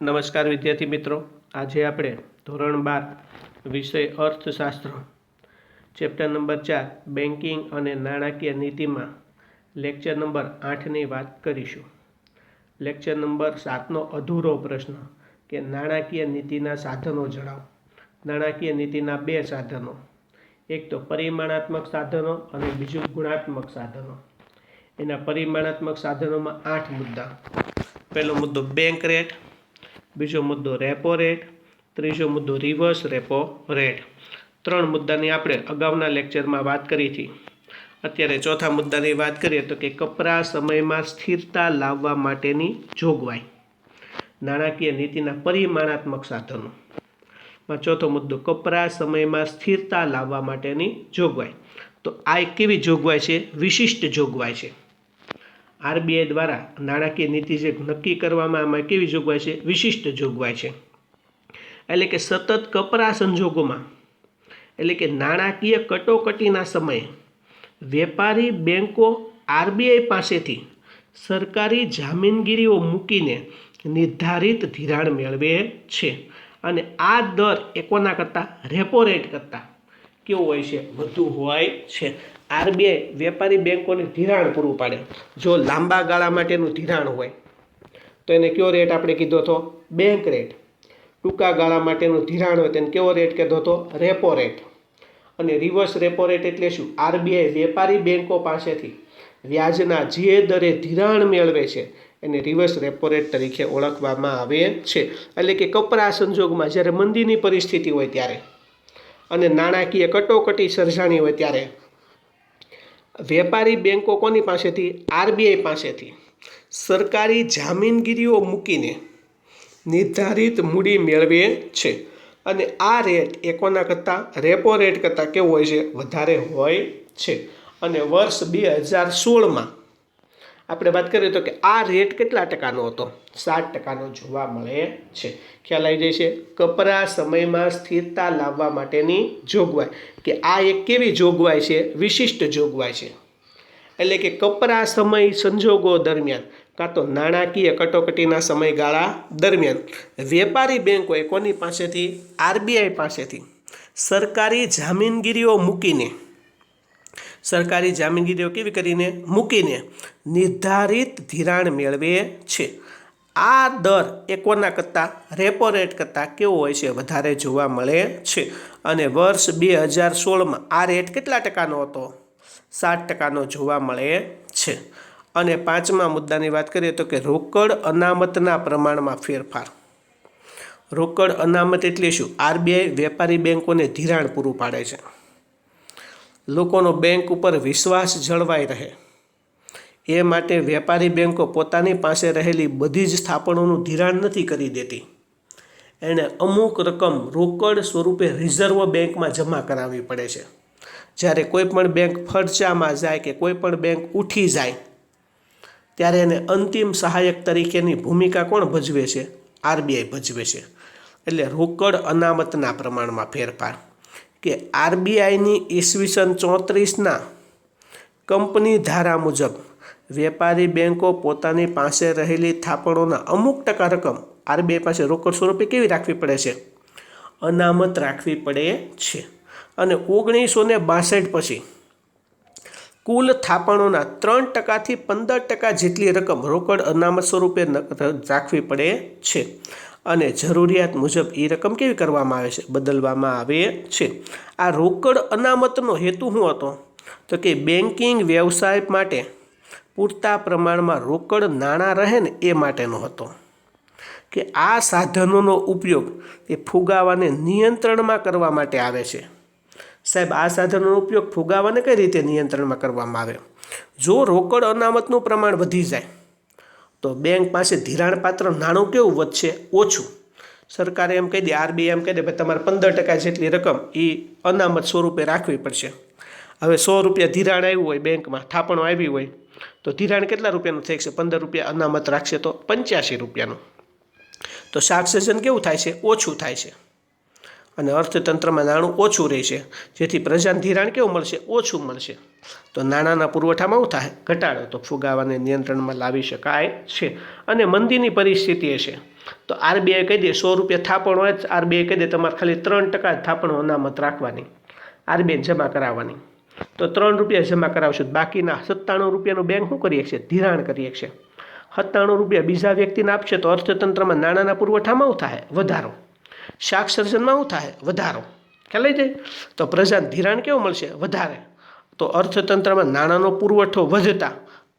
નમસ્કાર વિદ્યાર્થી મિત્રો. આજે આપણે ધોરણ બાર વિષય અર્થશાસ્ત્ર ચેપ્ટર નંબર ચાર બેન્કિંગ અને નાણાકીય નીતિમાં લેક્ચર નંબર આઠની વાત કરીશું. લેક્ચર નંબર સાતનો અધૂરો પ્રશ્ન કે નાણાકીય નીતિના સાધનો જણાવો. નાણાકીય નીતિના બે સાધનો. એક તો પરિમાણાત્મક સાધનો અને બીજું ગુણાત્મક સાધનો. એના પરિમાણાત્મક સાધનોમાં આઠ મુદ્દા. પહેલો મુદ્દો બેંક રેટ બીજો મુદ્દો રેપો રેટ, ત્રીજો મુદ્દો રિવર્સ રેપો રેટ. ત્રણ મુદ્દાની આપણે અગાઉના લેક્ચરમાં વાત કરી હતી. અત્યારે ચોથા મુદ્દાની વાત કરીએ તો કે કપરા સમયમાં સ્થિરતા લાવવા માટેની જોગવાઈ. નાણાકીય નીતિના પરિમાણાત્મક સાધનો. માં ચોથો મુદ્દો, કપરા સમયમાં સ્થિરતા લાવવા માટેની જોગવાઈ. તો આ કેવી જોગવાઈ છે? વિશિષ્ટ જોગવાઈ છે. આરબીઆઈ દ્વારા નાણાકીય નીતિ જે નક્કી કરવામાં આમાં કેવી જોગવાઈ છે? વિશિષ્ટ જોગવાઈ છે. એટલે કે સતત કપરા સંજોગોમાં એટલે કે નાણાકીય કટોકટીના સમયે વેપારી બેન્કો આરબીઆઈ પાસેથી સરકારી જામીનગીરીઓ મૂકીને નિર્ધારિત ધિરાણ મેળવે છે. અને આ દર એ કોના કરતાં રેપો રેટ કરતાં કેવો હોય છે, વધુ હોય છે. આરબીઆઈ વેપારી બેન્કોને ધિરાણ પૂરું પાડે. જો લાંબા ગાળા માટેનું ધિરાણ હોય, તો એને કયો રેટ આપણે કીધો હતો બેંક રેટ ટૂંકા ગાળા માટેનું ધિરાણ હોય તેને કેવો રેટ કીધો હતો રેપો રેટ અને રિવર્સ રેપો રેટ એટલે શું? આરબીઆઈ વેપારી બેન્કો પાસેથી વ્યાજના જે દરે ધિરાણ મેળવે છે, એને રિવર્સ રેપો રેટ તરીકે ઓળખવામાં આવે છે. એટલે કે કપરા સંજોગમાં જ્યારે મંદીની પરિસ્થિતિ હોય ત્યારે અને નાણાકીય કટોકટી સર્જાણી હોય ત્યારે. વેપારી બેન્કો કોની પાસેથી? આરબીઆઈ પાસેથી. સરકારી જામીનગીરીઓ મૂકીને નિર્ધારિત મૂડી મેળવે છે. અને આ રેટ એ કોના કરતાં રેપો રેટ કરતાં કેવો હોય છે? વધારે હોય છે. અને વર્ષ બે હજાર સોળમાં આપણે વાત કરીએ તો કે આ રેટ કેટલા ટકાનો હતો? સાત ટકાનો જોવા મળે છે. ખ્યાલ આવી જાય છે? કપરા સમયમાં સ્થિરતા લાવવા માટેની જોગવાઈ. કે આ એક કેવી જોગવાઈ છે? વિશિષ્ટ જોગવાઈ છે. એટલે કે કપરા સમય સંજોગો દરમિયાન કાં તો નાણાકીય કટોકટીના સમયગાળા દરમિયાન વેપારી બેન્કોએ કોની પાસેથી? આરબીઆઈ પાસેથી. સરકારી જામીનગીરીઓ મૂકીને સરકારી જામીનગીરીઓ કેવી કરીને મૂકીને નિર્ધારિત ધિરાણ મેળવે છે? આ દર એ કોના કરતાં રેપો રેટ કરતાં કેવો હોય છે? વધારે જોવા મળે છે. અને વર્ષ બે હજાર સોળમાં આ રેટ કેટલા ટકાનો હતો? સાત ટકાનો જોવા મળે છે. અને પાંચમા મુદ્દાની વાત કરીએ તો કે રોકડ અનામતના પ્રમાણમાં ફેરફાર. રોકડ અનામત એટલે શું? આરબીઆઈ વેપારી બેન્કોને ધિરાણ પૂરું પાડે છે. લોકોનો બેંક ઉપર વિશ્વાસ જળવાઈ રહે. એ માટે વેપારી બેન્કો પોતાની પાસે રહેલી બધી જ સ્થાપનોનું ધિરાણ નથી કરી દેતી. એણે અમુક રકમ રોકડ સ્વરૂપે રિઝર્વ બેંકમાં જમા કરાવવી પડે છે. જ્યારે કોઈ પણ બેંક ફરચામાં જાય કે કોઈ પણ બેંક ઉઠી જાય, ત્યારે એને અંતિમ સહાયક તરીકેની ભૂમિકા કોણ ભજવે છે? આરબીઆઈ ભજવે છે. એટલે રોકડ અનામતના પ્રમાણમાં ફેરફાર. કે આરબીઆઈની ઈસવીસન ચોત્રીસના કંપની ધારા મુજબ વેપારી બેન્કો પોતાની પાસે રહેલી થાપણોના અમુક ટકા રકમ આરબીઆઈ પાસે રોકડ સ્વરૂપે કેવી રાખવી પડે છે? અનામત રાખવી પડે છે. અને ઓગણીસો ને બાસઠ પછી કુલ થાપણોના ત્રણ ટકાથી પંદર ટકા જેટલી રકમ રોકડ અનામત સ્વરૂપે રાખવી પડે છે. અને જરૂરિયાત મુજબ એ રકમ કેવી કરવામાં આવે છે? બદલવામાં આવે છે. આ રોકડ અનામતનો હેતુ શું હતો? તો કે બેન્કિંગ વ્યવસાય માટે પૂરતા પ્રમાણમાં રોકડ નાણાં રહે ને એ માટેનો હતો. કે આ સાધનોનો ઉપયોગ એ ફુગાવાને નિયંત્રણમાં કરવા માટે આવે છે. સાહેબ, આ સાધનોનો ઉપયોગ ફુગાવાને કઈ રીતે નિયંત્રણમાં કરવામાં આવે? જો રોકડ અનામતનું પ્રમાણ વધી જાય તો બેંક પાસે ધિરાણપાત્ર નાણું કેવું વધશે? ઓછું. સરકારે એમ કહી દે, આરબીઆઈ એમ કહી દે, ભાઈ, તમારે પંદર ટકા જેટલી રકમ એ અનામત સ્વરૂપે રાખવી પડશે. હવે સો રૂપિયા ધિરાણ આવ્યું હોય બેંકમાં, થાપણો આવી હોય, તો ધિરાણ કેટલા રૂપિયાનું થઈ છે પંદર રૂપિયા અનામત રાખશે તો પંચ્યાસી રૂપિયાનું. તો શાક સર્જન કેવું થાય છે? ઓછું થાય છે. અને અર્થતંત્રમાં નાણું ઓછું રહેશે જેથી પ્રજાને ધિરાણ કેવું મળશે? ઓછું મળશે. તો નાણાંના પુરવઠામાં શું થાય? ઘટાડો. તો ફુગાવાને નિયંત્રણમાં લાવી શકાય છે. અને મંદીની પરિસ્થિતિ છે. તો આરબીઆઈ કહી દે, સો રૂપિયા થાપણ હોય આરબીઆઈ કહી દે, તમારે ખાલી ત્રણ ટકા જ થાપણ અનામત રાખવાની. આરબીઆઈ જમા કરાવવાની. તો ત્રણ રૂપિયા જમા કરાવશો બાકીના સત્તાણું રૂપિયાનું બેંક શું કરી શકશે? ધિરાણ કરી શકશે. સત્તાણું રૂપિયા બીજા વ્યક્તિને આપશે તો અર્થતંત્રમાં નાણાંના પુરવઠામાં શું થાય? વધારો. શાક સર્જનમાં શું થાય વધારો. ખ્યાલ જાય? તો પ્રજાને ધિરાણ કેવું મળશે? વધારે. તો અર્થતંત્રમાં નાણાંનો પુરવઠો વધતા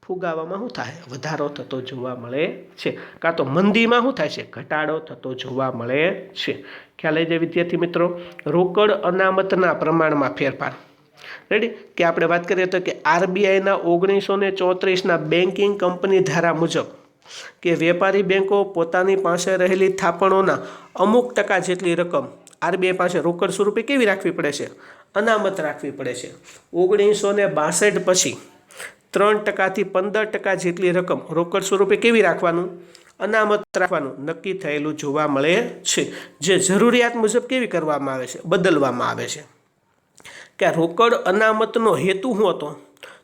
ફુગાવામાં શું થાય? વધારો થતો જોવા મળે છે. કાં તો મંદીમાં શું થાય છે? ઘટાડો થતો જોવા મળે છે. ખ્યાલ આવી વિદ્યાર્થી મિત્રો? રોકડ અનામતના પ્રમાણમાં ફેરફાર. રેડી કે આપણે વાત કરીએ તો કે આરબીઆઈના ઓગણીસો ને ચોત્રીસના બેન્કિંગ કંપની ધારા મુજબ કે વેપારી બેન્કો પોતાની પાસે રહેલી થાપણોના અમુક ટકા જેટલી રકમ આરબીઆઈ પાસે રોકડ સ્વરૂપે કેવી રાખવી પડે છે? અનામત રાખવી પડે છે. ઓગણીસો ને બાસઠ પછી ત્રણ ટકાથી પંદર ટકા જેટલી રકમ રોકડ સ્વરૂપે કેવી રાખવાનું? અનામત રાખવાનું નક્કી થયેલું જોવા મળે છે. જે જરૂરિયાત મુજબ કેવી કરવામાં આવે છે? બદલવામાં આવે છે. કે રોકડ અનામતનો હેતુ શું હતો?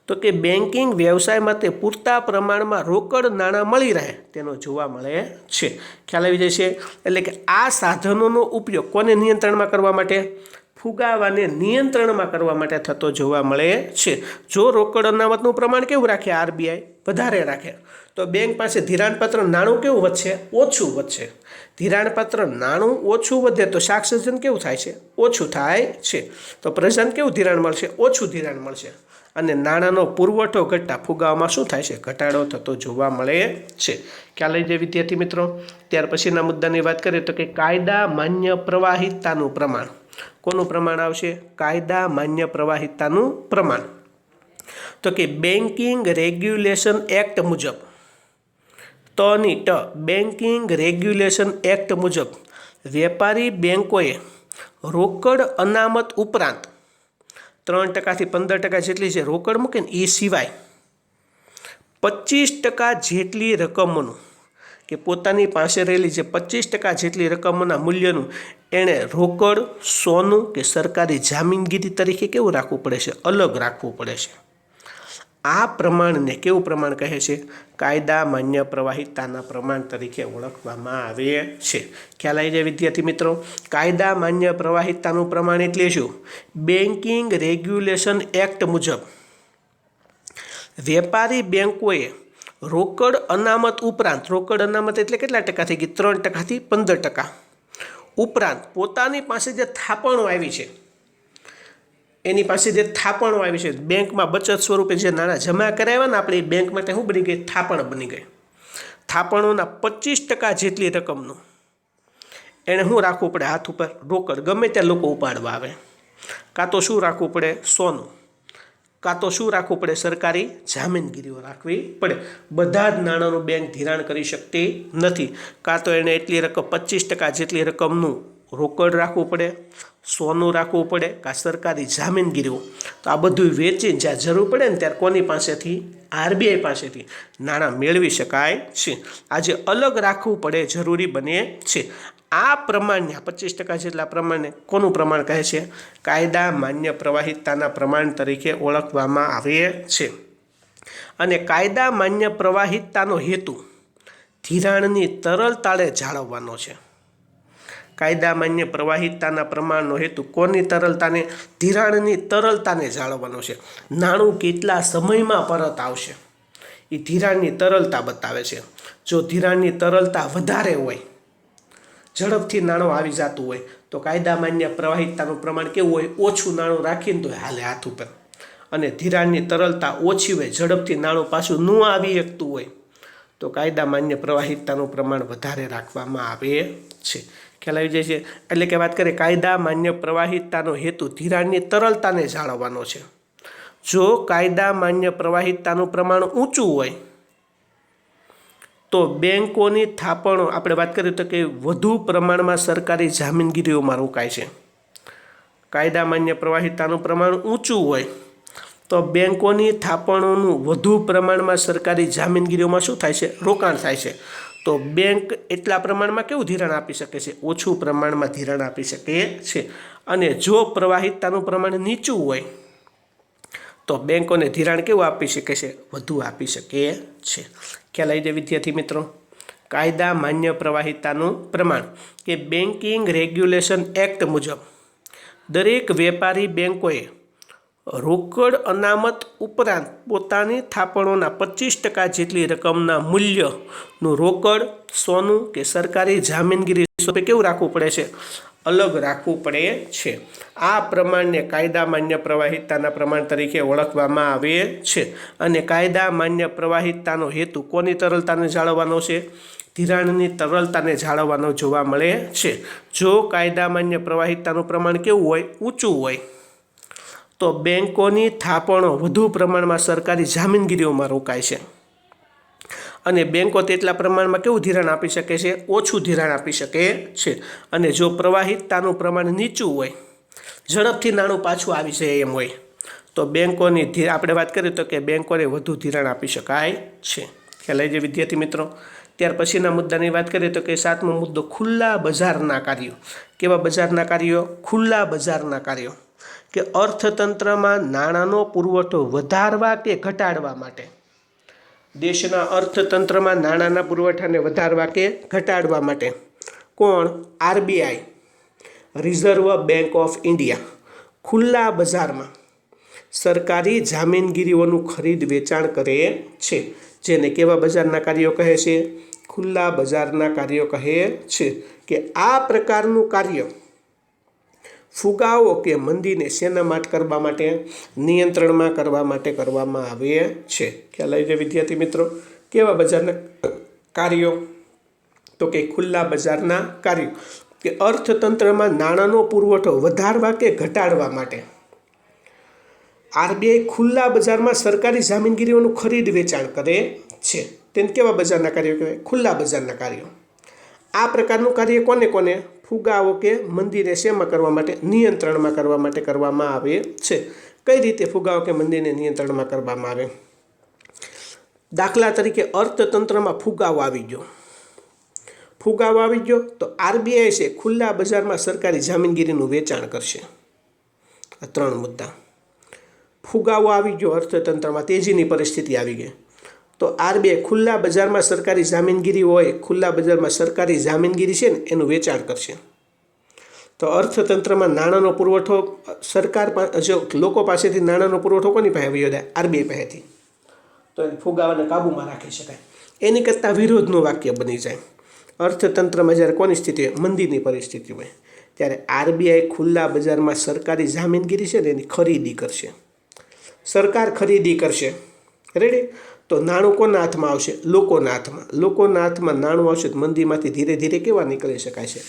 તો કે બેન્કિંગ વ્યવસાય માટે પૂરતા પ્રમાણમાં રોકડ નાણાં મળી રહે તેનો જોવા મળે છે. ખ્યાલ આવી છે એટલે કે આ સાધનોનો ઉપયોગ કોને નિયંત્રણમાં કરવા માટે? ફુગાવાને નિયંત્રણમાં કરવા માટે થતો જોવા મળે છે. જો રોકડ અનામતનું પ્રમાણ કેવું રાખે? આરબીઆઈ વધારે રાખે. તો બેંક પાસે ધિરાણપત્ર નાણું કેવું વધશે? ઓછું વધશે. ધિરાણપત્ર નાણું ઓછું વધે તો શાક સર્જન કેવું થાય છે? ઓછું થાય છે. તો પ્રજાને કેવું ધિરાણ મળશે? ઓછું ધિરાણ મળશે. અને નાણાંનો પુરવઠો ઘટતા ફુગાવામાં શું થાય છે? ઘટાડો થતો જોવા મળે છે. ખ્યાલ જાય વિદ્યાર્થી મિત્રો? ત્યાર પછીના મુદ્દાની વાત કરીએ તો કે કાયદા માન્ય પ્રવાહિતતાનું પ્રમાણ. કોનું પ્રમાણ આવશે? કાયદા માન્ય પ્રવાહિતતાનું પ્રમાણ. તો કે બેન્કિંગ રેગ્યુલેશન એક્ટ મુજબ. તની ટ, બેન્કિંગ રેગ્યુલેશન એક્ટ મુજબ. વેપારી બેન્કોએ રોકડ અનામત ઉપરાંત ત્રણ ટકાથી પંદર ટકા જેટલી છે રોકડ મૂકે ને એ સિવાય પચીસ ટકા જેટલી રકમનું કે પોતાની પાસે રહેલી જે પચીસ ટકા જેટલી રકમના મૂલ્યનું એણે રોકડ, સોનું કે સરકારી જામીનગીરી તરીકે કેવું રાખવું પડે છે? અલગ રાખવું પડે છે. આ પ્રમાણને કેવું પ્રમાણ કહે છે? કાયદા માન્ય પ્રવાહિતાના પ્રમાણ તરીકે ઓળખવામાં આવે છે. ખ્યાલ આવી જાય વિદ્યાર્થી મિત્રો? કાયદા માન્ય પ્રવાહિતાનું પ્રમાણ એટલે શું? બેન્કિંગ રેગ્યુલેશન એક્ટ મુજબ વેપારી બેન્કોએ રોકડ અનામત ઉપરાંત, રોકડ અનામત એટલે કેટલા ટકા થઈ ગઈ? ત્રણ ટકાથી પંદર ટકા. ઉપરાંત, પોતાની પાસે જે થાપણો આવી છે એની પાસે જે થાપણો આવી છે, બેંકમાં બચત સ્વરૂપે જે નાણાં જમા કરાવ્યા ને આપણે બેંક માટે શું બની ગઈ? થાપણ બની ગઈ. થાપણોના પચીસ ટકા જેટલી રકમનું એણે શું રાખવું પડે? હાથ ઉપર રોકડ. ગમે ત્યાં લોકો ઉપાડવા આવે. કાં તો શું રાખવું પડે? સોનું. કાં તો શું રાખવું પડે? સરકારી જામીનગીરીઓ રાખવી પડે. બધા જ નાણાંનું બેંક ધિરાણ કરી શકતી નથી. કાં તો એણે એટલી રકમ, પચીસ ટકા જેટલી રકમનું રોકડ રાખવું પડે, સોનું રાખવું પડે, કાં સરકારી જામીનગીરીઓ તો આ બધું વેચીને જ્યાં જરૂર પડે ને ત્યારે કોની પાસેથી? આરબીઆઈ પાસેથી નાણાં મેળવી શકાય છે. આજે અલગ રાખવું પડે, જરૂરી બને છે. આ પ્રમાણને પચીસ ટકા જેટલા પ્રમાણને કોનું પ્રમાણ કહે છે? કાયદા માન્ય પ્રવાહિતતાના પ્રમાણ તરીકે ઓળખવામાં આવે છે. અને કાયદા માન્ય પ્રવાહિતતાનો હેતુ ધિરાણની તરલતાળે જાળવવાનો છે. કાયદા માન્ય પ્રવાહિતતાના પ્રમાણનો હેતુ કોની તરલતાને, ધિરાણની તરલતાને જાળવવાનો છે. નાણું કેટલા સમયમાં પરત આવશે? એ ધિરાણની તરલતા બતાવે છે. જો ધિરાણની તરલતા વધારે હોય, ઝડપથી નાણું આવી જતું હોય, તો કાયદા માન્ય પ્રવાહિતતાનું પ્રમાણ કેવું હોય? ઓછું નાણું રાખીને તો હાલે હાથ ઉપર. અને ધિરાણની તરલતા ઓછી હોય, ઝડપથી નાણું પાછું ન આવી શકતું હોય, તો કાયદા માન્ય પ્રવાહિતતાનું પ્રમાણ વધારે રાખવામાં આવે છે. ખ્યાલ આવી જાય છે. એટલે કે વાત કરીએ, કાયદા માન્ય પ્રવાહિતતાનો હેતુ ધિરાણની તરલતાને જાળવવાનો છે. જો કાયદા માન્ય પ્રવાહિતતાનું પ્રમાણ ઊંચું હોય, તો બેન્કોની થાપણો, આપણે વાત કરીએ તો કે વધુ પ્રમાણમાં સરકારી જામીનગીરીઓમાં રોકાય છે. કાયદા માન્ય પ્રવાહિતતાનું પ્રમાણ ઊંચું હોય, તો બેન્કોની થાપણોનું વધુ પ્રમાણમાં સરકારી જામીનગીરીઓમાં શું થાય છે? રોકાણ થાય છે. તો બેંક એટલા પ્રમાણમાં કેવું ધિરાણ આપી શકે છે? ઓછું પ્રમાણમાં ધિરાણ આપી શકે છે. અને જો પ્રવાહિતતાનું પ્રમાણ નીચું હોય, તો બેંકોને ધિરાણ કેવું આપી શકે છે? વધુ આપી શકે છે. ખ્યાલ આવી જાય વિદ્યાર્થી મિત્રો? કાયદા માન્ય પ્રવાહિતાનું પ્રમાણ કે બેન્કિંગ રેગ્યુલેશન એક્ટ મુજબ દરેક વેપારી બેંકોએ રોકડ અનામત ઉપરાંત પોતાની થાપણોના પચીસ ટકા જેટલી રકમના મૂલ્યનું રોકડ, સોનું કે સરકારી જામીનગીરી સ્વરૂપે કેવું રાખવું પડે છે? અલગ રાખવું પડે છે. આ પ્રમાણને કાયદા માન્ય પ્રવાહિતતાના પ્રમાણ તરીકે ઓળખવામાં આવે છે. અને કાયદા માન્ય પ્રવાહિતાનો હેતુ કોની તરલતાને જાળવવાનો છે? ધિરાણની તરલતાને જાળવવાનો જોવા મળે છે. જો કાયદા માન્ય પ્રવાહિતતાનું પ્રમાણ કેવું હોય? ઊંચું હોય તો બેન્કોની થાપણો વધુ પ્રમાણમાં સરકારી જામીનગીરીઓમાં રોકાય છે. અને બેન્કો તેટલા પ્રમાણમાં કેવું ધિરાણ આપી શકે છે? ઓછું ધિરાણ આપી શકે છે. અને જો પ્રવાહિતતાનું પ્રમાણ નીચું હોય, ઝડપથી નાણું પાછું આવી જાય એમ હોય, તો બેન્કોની આપણે વાત કરીએ તો કે બેન્કોને વધુ ધિરાણ આપી શકાય છે. ખ્યાલ જે વિદ્યાર્થી મિત્રો? ત્યાર પછીના મુદ્દાની વાત કરીએ તો કે સાતમો મુદ્દો, ખુલ્લા બજારના કાર્યો. કેવા બજારના કાર્યો? ખુલ્લા બજારના કાર્યો. કે અર્થતંત્રમાં નાણાંનો પુરવઠો વધારવા કે ઘટાડવા માટે? દેશના અર્થતંત્રમાં નાણાંના પુરવઠાને વધારવા કે ઘટાડવા માટે? કોણ? RBI, Reserve Bank of India, ખુલ્લા બજારમાં સરકારી જામીનગીરીઓનું ખરીદ વેચાણ કરે છે. જેને કેવા બજારના કાર્યો કહે છે? ખુલ્લા બજારના કાર્યો કહે છે કે આ પ્રકારનું કાર્ય ફુગાવો કે મંદીને શેના માટે કરવા માટે? નિયંત્રણમાં કરવા માટે કરવામાં આવે છે. ખ્યાલ આવી જાય વિદ્યાર્થી મિત્રો? કેવા બજારના કાર્યો? તો કે ખુલ્લા બજારના કાર્યો. કે અર્થતંત્રમાં નાણાંનો પુરવઠો વધારવા કે ઘટાડવા માટે? આરબીઆઈ ખુલ્લા બજારમાં સરકારી જામીનગીરીઓનું ખરીદ વેચાણ કરે છે. તેને કેવા બજારના કાર્યો કહેવાય? ખુલ્લા બજારના કાર્યો. આ પ્રકારનું કાર્ય કોને કોને? ફુગાવો કે મંદિરે શેમાં કરવા માટે? નિયંત્રણમાં કરવા માટે કરવામાં આવે છે. કઈ રીતે ફુગાવો કે મંદિરને નિયંત્રણમાં કરવામાં આવે? દાખલા તરીકે અર્થતંત્રમાં ફુગાવો આવી ગયો. ફુગાવો આવી ગયો તો આરબીઆઈ છે ખુલ્લા બજારમાં સરકારી જામીનગીરીનું વેચાણ કરશે. આ ત્રણ મુદ્દા. ફુગાવો આવી ગયો અર્થતંત્રમાં. તેજીની પરિસ્થિતિ આવી ગઈ. તો આરબીઆઈ ખુલ્લા બજારમાં સરકારી જામીનગીરી હોય, ખુલ્લા બજારમાં સરકારી જામીનગીરી છે ને, એનું વેચાણ કરશે. તો અર્થતંત્રમાં નાણાંનો પુરવઠો, સરકાર જો લોકો પાસેથી નાણાંનો પુરવઠો કોની પાસે આવ્યો જાય આરબીઆઈ પાસેથી. તો એને ફુગાવાને કાબૂમાં રાખી શકાય. એની કરતાં વિરોધનું વાક્ય બની જાય. અર્થતંત્રમાં જ્યારે કોની સ્થિતિ હોય? મંદીની પરિસ્થિતિ હોય. ત્યારે આરબીઆઈ ખુલ્લા બજારમાં સરકારી જામીનગીરી છે ને, એની ખરીદી કરશે. સરકાર ખરીદી કરશે. રેડી તો નાણું કોના હાથમાં આવશે? લોકોના હાથમાં. લોકોના હાથમાં નાણું આવશે તો મંદીમાંથી ધીરે ધીરે કેવા નીકળી શકાય છે?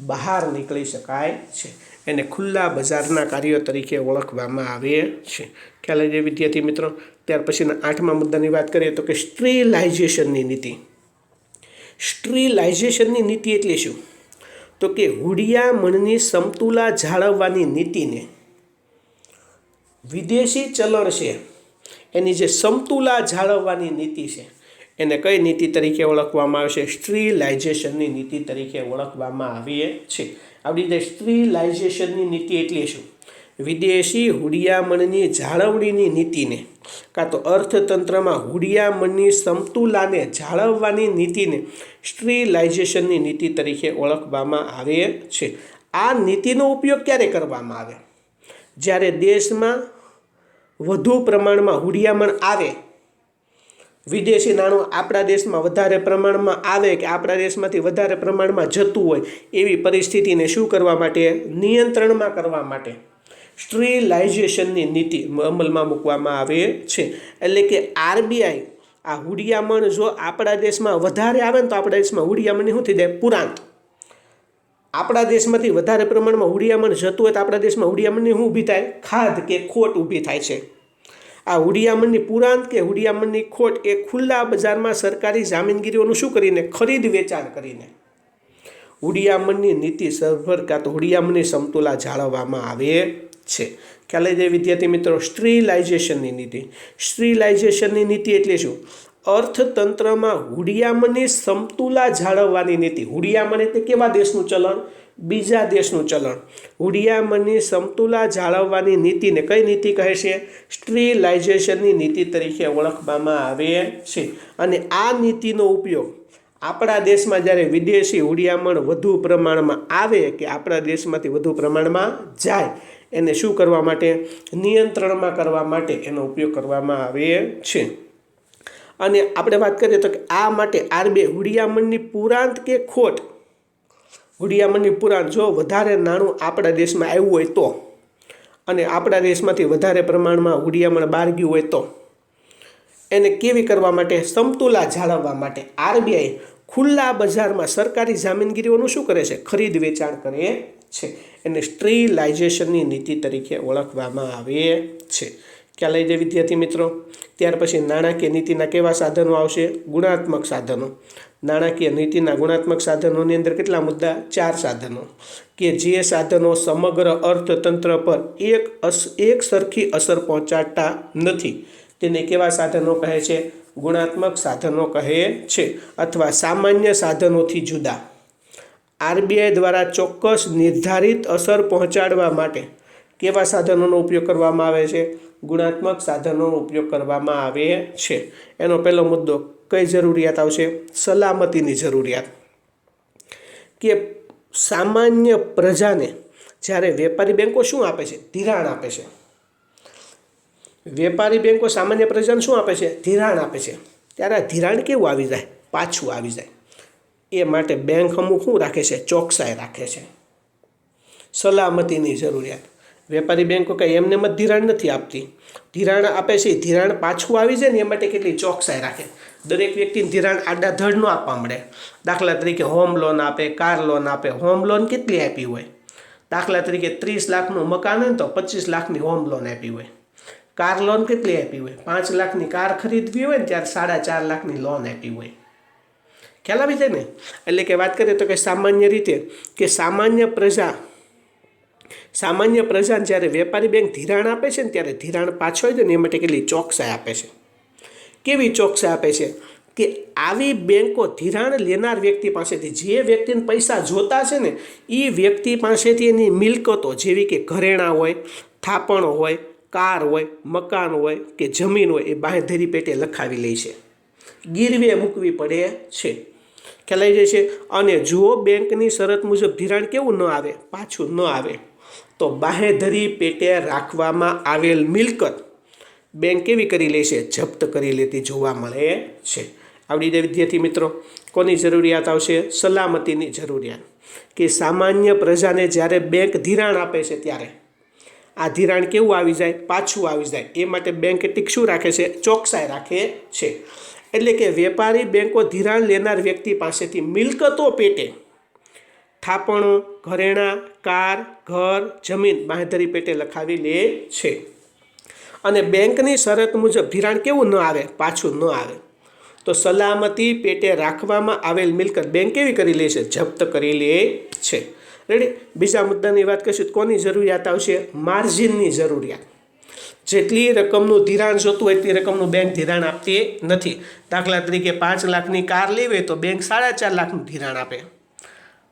બહાર નીકળી શકાય છે. એને ખુલ્લા બજારના કાર્યો તરીકે ઓળખવામાં આવે છે. ખ્યાલ આવી જાય વિદ્યાર્થી મિત્રો? ત્યાર પછીના આઠમા મુદ્દાની વાત કરીએ તો કે સ્ટ્રીલાઇઝેશનની નીતિ. સ્ટ્રીલાઇઝેશનની નીતિ એટલે શું? તો કે હુડિયામણની સમતુલા જાળવવાની નીતિને વિદેશી ચલણ છે. એની જે સમતુલા જાળવવાની નીતિ છે, એને કઈ નીતિ તરીકે ઓળખવામાં આવે છે? સ્ટ્રીલાઇઝેશનની નીતિ તરીકે ઓળખવામાં આવે છે આપણી જે સ્ટ્રીલાઇઝેશનની નીતિ એટલે શું વિદેશી હુડિયામણની જાળવણીની નીતિને, કાં તો અર્થતંત્રમાં હુડિયામણની સમતુલાને જાળવવાની નીતિને સ્ટ્રીલાઇઝેશનની નીતિ તરીકે ઓળખવામાં આવે છે આ નીતિનો ઉપયોગ ક્યારે કરવામાં આવે? જ્યારે દેશમાં વધુ પ્રમાણમાં હુડિયામણ આવે. વિદેશી નાણું આપણા દેશમાં વધારે પ્રમાણમાં આવે કે આપણા દેશમાંથી વધારે પ્રમાણમાં જતું હોય એવી પરિસ્થિતિને શું કરવા માટે? નિયંત્રણમાં કરવા માટે. સ્ટ્રીલાઇઝેશનની નીતિ અમલમાં મૂકવામાં આવે છે. એટલે કે આરબીઆઈ, આ હુડિયામણ જો આપણા દેશમાં વધારે આવે ને તો આપણા દેશમાં હુડિયામણની શું થઈ જાય? પુરાંત. આપણા દેશમાંથી વધારે પ્રમાણમાં હુડિયામણ જતું હોય તો આપણા દેશમાં હુડિયામણની શું ઊભી થાય? ખાધ કે ખોટ ઊભી થાય છે. આ હુડિયામણની પુરાંત કે હુડિયામણની ખોટ એ ખુલ્લા બજારમાં સરકારી જામીનગીરીઓનું શું કરીને? ખરીદ વેચાણ કરીને. હુડિયામણની નીતિ સરભર કાં તો હુડિયામણની સમતુલા જાળવવામાં આવે છે. ખ્યાલ જે વિદ્યાર્થી મિત્રો સ્ટ્રીલાઇઝેશનની નીતિ. સ્ટ્રીલાઇઝેશનની નીતિ એટલે શું? અર્થતંત્રમાં હુડિયામને સમતુલા જાળવવાની નીતિ. હુડિયામણ તે કેવા દેશનું ચલણ? બીજા દેશનું ચલણ. હુડિયામણની સમતુલા જાળવવાની નીતિને કઈ નીતિ કહે છે? સ્ટ્રીલાઇઝેશનની નીતિ તરીકે ઓળખવામાં આવે છે. અને આ નીતિનો ઉપયોગ આપણા દેશમાં જ્યારે વિદેશી હુડિયામણ વધુ પ્રમાણમાં આવે કે આપણા દેશમાંથી વધુ પ્રમાણમાં જાય, એને શું કરવા માટે? નિયંત્રણમાં કરવા માટે એનો ઉપયોગ કરવામાં આવે છે. અને આપણે વાત કરીએ તો કે આ માટે આરબીઆઈ હુડિયામણની પુરાંત કે ખોટ? હુડિયામણની પુરાંત જો વધારે નાણું આપણા દેશમાં આવ્યું હોય તો, અને આપણા દેશમાંથી વધારે પ્રમાણમાં હુડિયામણ બહાર ગયું હોય તો, એને કેવી કરવા માટે? સમતુલા જાળવવા માટે. આરબીઆઈ ખુલ્લા બજારમાં સરકારી જામીનગીરીઓનું શું કરે છે? ખરીદ વેચાણ કરે છે. એને સ્ટ્રીલાઇઝેશનની નીતિ તરીકે ઓળખવામાં આવે છે. ખ્યાલ લઈ જાય વિદ્યાર્થી મિત્રો, ત્યાર પછી નાણાકીય નીતિના કેવા સાધનો આવશે? ગુણાત્મક સાધનો. નાણાકીય નીતિના ગુણાત્મક સાધનોની અંદર કેટલા મુદ્દા? ચાર સાધનો. કે જે સાધનો સમગ્ર અર્થતંત્ર પર એક અસ, એક સરખી અસર પહોંચાડતા નથી. તેને કેવા સાધનો કહે છે? ગુણાત્મક સાધનો કહે છે, અથવા સામાન્ય સાધનોથી જુદા. આરબીઆઈ દ્વારા ચોક્કસ નિર્ધારિત અસર પહોંચાડવા માટે કેવા સાધનોનો ઉપયોગ કરવામાં આવે છે? ગુણાત્મક સાધનોનો ઉપયોગ કરવામાં આવે છે. એનો પહેલો મુદ્દો, કઈ જરૂરિયાત આવશે? સલામતીની જરૂરિયાત. કે સામાન્ય પ્રજાને જ્યારે વેપારી બેન્કો શું આપે છે? ધિરાણ આપે છે. વેપારી બેન્કો સામાન્ય પ્રજાને શું આપે છે? ધિરાણ આપે છે. ત્યારે આ ધિરાણ કેવું આવી જાય? પાછું આવી જાય. એ માટે બેંક અમુક શું રાખે છે? ચોકસાઈ રાખે છે. સલામતીની જરૂરિયાત. વેપારી બેન્કો કંઈ એમને મત ધિરાણ નથી આપતી. ધિરાણ આપે છે, ધિરાણ પાછું આવી જાય ને એ માટે કેટલી ચોકસાઈ રાખે. દરેક વ્યક્તિને ધિરાણ આડા ધડ ન આપવા મળે. દાખલા તરીકે હોમ લોન આપે, કાર લોન આપે. હોમ લોન કેટલી આપી હોય? દાખલા તરીકે ત્રીસ લાખનું મકાન હોય તો પચીસ લાખની હોમ લોન આપી હોય. કાર લોન કેટલી આપી હોય? પાંચ લાખની કાર ખરીદવી હોય ને ત્યારે સાડા ચાર લાખની લોન આપી હોય. ખ્યાલ આવી જાય ને? એટલે કે વાત કરીએ તો કે સામાન્ય રીતે કે સામાન્ય પ્રજા સામાન્ય પ્રજાને જ્યારે વેપારી બેંક ધિરાણ આપે છે ને ત્યારે ધિરાણ પાછો હોય ને એ માટે કેટલી ચોકસાઈ આપે છે. કેવી ચોકસાઈ આપે છે? કે આવી બેંકો ધિરાણ લેનાર વ્યક્તિ પાસેથી જે વ્યક્તિને પૈસા જોતા છે ને એ વ્યક્તિ પાસેથી એની મિલકતો જેવી કે ઘરેણાં હોય, થાપણો હોય, કાર હોય, મકાન હોય કે જમીન હોય, એ બાંહેધરી પેટે લખાવી લે છે. ગીરવે મૂકવી પડે છે. ખેલાઈ જાય છે? અને જો બેંકની શરત મુજબ ધિરાણ કેવું ન આવે? પાછું ન આવે. તો બાહેધરી પેટે રાખવામાં આવેલ મિલકત બેંક કેવી કરી લેશે? જપ્ત કરી લેતી જોવા મળે છે. આવડી જાય વિદ્યાર્થી મિત્રો, કોની જરૂરિયાત આવશે? સલામતીની જરૂરિયાત. કે સામાન્ય પ્રજાને જ્યારે બેંક ધિરાણ આપે છે ત્યારે. આ ધિરાણ કેવું આવી જાય? પાછું આવી જાય. એ માટે બેંક કેટલીક શું રાખે છે? ચોકસાઈ રાખે છે. એટલે કે વેપારી બેંકો ધિરાણ લેનાર વ્યક્તિ પાસેથી મિલકતો પેટે થાપણો, ઘરેણાં, કાર, ઘર, જમીન બાંહેધરી પેટે લખાવી લે છે. અને બેંકની શરત મુજબ ધિરાણ કેવું ન આવે? પાછું ન આવે. તો સલામતી પેટે રાખવામાં આવેલ મિલકત બેંક કેવી કરી લે છે? જપ્ત કરી લે છે. રેડી બીજા મુદ્દાની વાત કરીશું. કોની જરૂરિયાત આવશે? માર્જિનની જરૂરિયાત. જેટલી રકમનું ધિરાણ જોતું હોય એટલી રકમનું બેંક ધિરાણ આપતી નથી. દાખલા તરીકે પાંચ લાખની કાર લેવી તો બેંક સાડા ચાર લાખનું ધિરાણ આપે.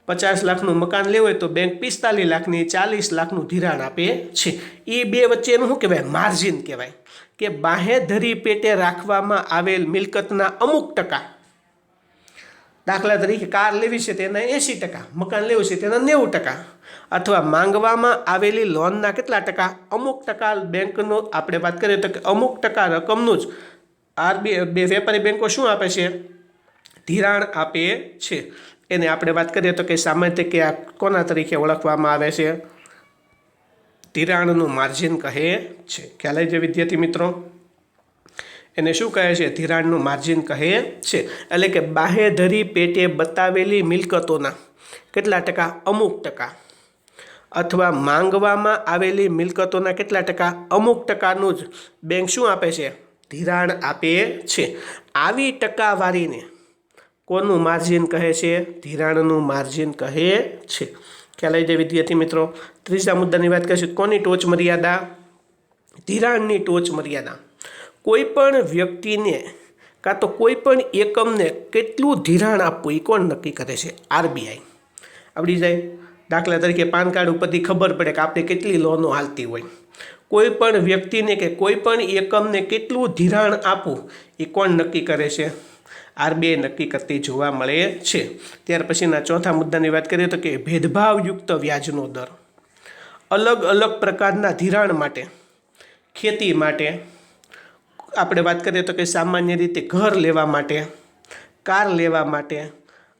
પચાસ લાખનું મકાન લેવું હોય તો બેંક પિસ્તાલીસ લાખની ચાલીસ લાખનું ધિરાણ આપે છે. એ બે વચ્ચેનું શું કહેવાય? માર્જિન કહેવાય. કે બાહેધરી પેટે રાખવામાં આવેલ મિલકતના અમુક ટકા. દાખલા તરીકે કાર લેવી છે તેના એંશી ટકા, મકાન લેવું છે તેના નેવું ટકા. અથવા માંગવામાં આવેલી લોનના કેટલા ટકા? અમુક ટકા બેંકનો આપણે વાત કરીએ તો કે અમુક ટકા રકમનું જ આરબીઆઈ વેપારી બેંકો શું આપે છે? ધિરાણ આપે છે. એને આપણે વાત કરીએ તો કે સામાન્ય કે આ કોના તરીકે ઓળખવામાં આવે છે? ધિરાણનું માર્જિન કહે છે. ખ્યાલ આવી જાય વિદ્યાર્થી મિત્રો? એને શું કહે છે? ધિરાણનું માર્જિન કહે છે. એટલે કે બાહેધરી પેટે બતાવેલી મિલકતોના કેટલા ટકા? અમુક ટકા. અથવા માંગવામાં આવેલી મિલકતોના કેટલા ટકા? અમુક ટકાનું જ. બેંક શું આપે છે? ધિરાણ આપે છે. આવી ટકાવારીને કોનું માર્જિન કહે છે? ધિરાણનું માર્જિન કહે છે. ખ્યાલ આવી જાય વિદ્યાર્થી મિત્રો. ત્રીજા મુદ્દાની વાત કરીશું. કોની ટોચ મર્યાદા? ધિરાણની ટોચ મર્યાદા. કોઈ પણ વ્યક્તિને કાં તો કોઈ પણ એકમને કેટલું ધિરાણ આપવું એ કોણ નક્કી કરે છે? આરબીઆઈ. આવડી જાય. દાખલા તરીકે પાન કાર્ડ ઉપરથી ખબર પડે કે આપણે કેટલી લોનો હાલતી હોય. કોઈ પણ વ્યક્તિને કે કોઈ પણ એકમને કેટલું ધિરાણ આપવું એ કોણ નક્કી કરે છે? આરબીઆઈ નક્કી કરતી જોવા મળે છે. ત્યાર પછીના ચોથા મુદ્દાની વાત કરીએ તો કે ભેદભાવયુક્ત વ્યાજનો દર. અલગ અલગ પ્રકારના ધિરાણ માટે, ખેતી માટે, આપણે વાત કરીએ તો કે સામાન્ય રીતે ઘર લેવા માટે, કાર લેવા માટે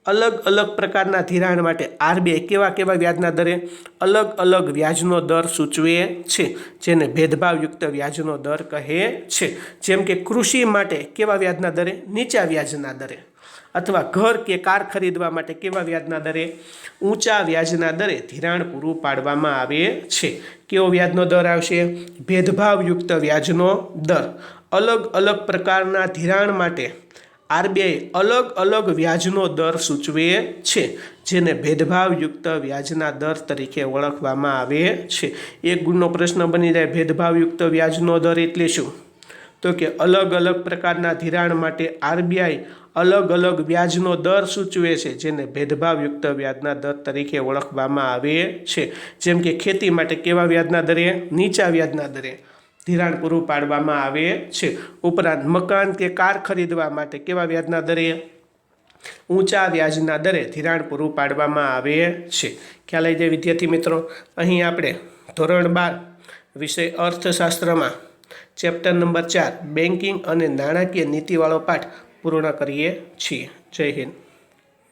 અલગ અલગ પ્રકારના ધિરાણ માટે આરબીઆઈ કેવા કેવા વ્યાજના દરે અલગ અલગ વ્યાજનો દર સૂચવે છે, જેને ભેદભાવયુક્ત વ્યાજનો દર કહે છે. જેમ કે કૃષિ માટે કેવા વ્યાજના દરે? નીચા વ્યાજના દરે. અથવા ઘર કે કાર ખરીદવા માટે કેવા વ્યાજના દરે? ઊંચા વ્યાજના દરે ધિરાણ પૂરું પાડવામાં આવે છે. કેવો વ્યાજનો દર આવશે? ભેદભાવયુક્ત વ્યાજનો દર. અલગ અલગ પ્રકારના ધિરાણ માટે આરબીઆઈ અલગ અલગ વ્યાજનો દર સૂચવે છે, જેને ભેદભાવયુક્ત વ્યાજના દર તરીકે ઓળખવામાં આવે છે. એક ગુણનો પ્રશ્ન બની જાય, ભેદભાવયુક્ત વ્યાજનો દર એટલે શું? તો કે અલગ અલગ પ્રકારના ધિરાણ માટે આરબીઆઈ અલગ અલગ વ્યાજનો દર સૂચવે છે, જેને ભેદભાવયુક્ત વ્યાજના દર તરીકે ઓળખવામાં આવે છે. જેમ કે ખેતી માટે કેવા વ્યાજના દરે? નીચા વ્યાજના દરે. ધિરાણ પૂરું પાડવામાં આવે છે. ઉપરાંત મકાન કે કાર ખરીદવા માટે કેવા વ્યાજના દરે? ઊંચા વ્યાજના દરે ધિરાણ પૂરું પાડવામાં આવે છે. ખ્યાલ આવી જાય વિદ્યાર્થી મિત્રો? અહીં આપણે ધોરણ બાર વિષય અર્થશાસ્ત્રમાં ચેપ્ટર નંબર ચાર બેન્કિંગ અને નાણાકીય નીતિવાળો પાઠ પૂર્ણ કરીએ છીએ. જય હિન્દ.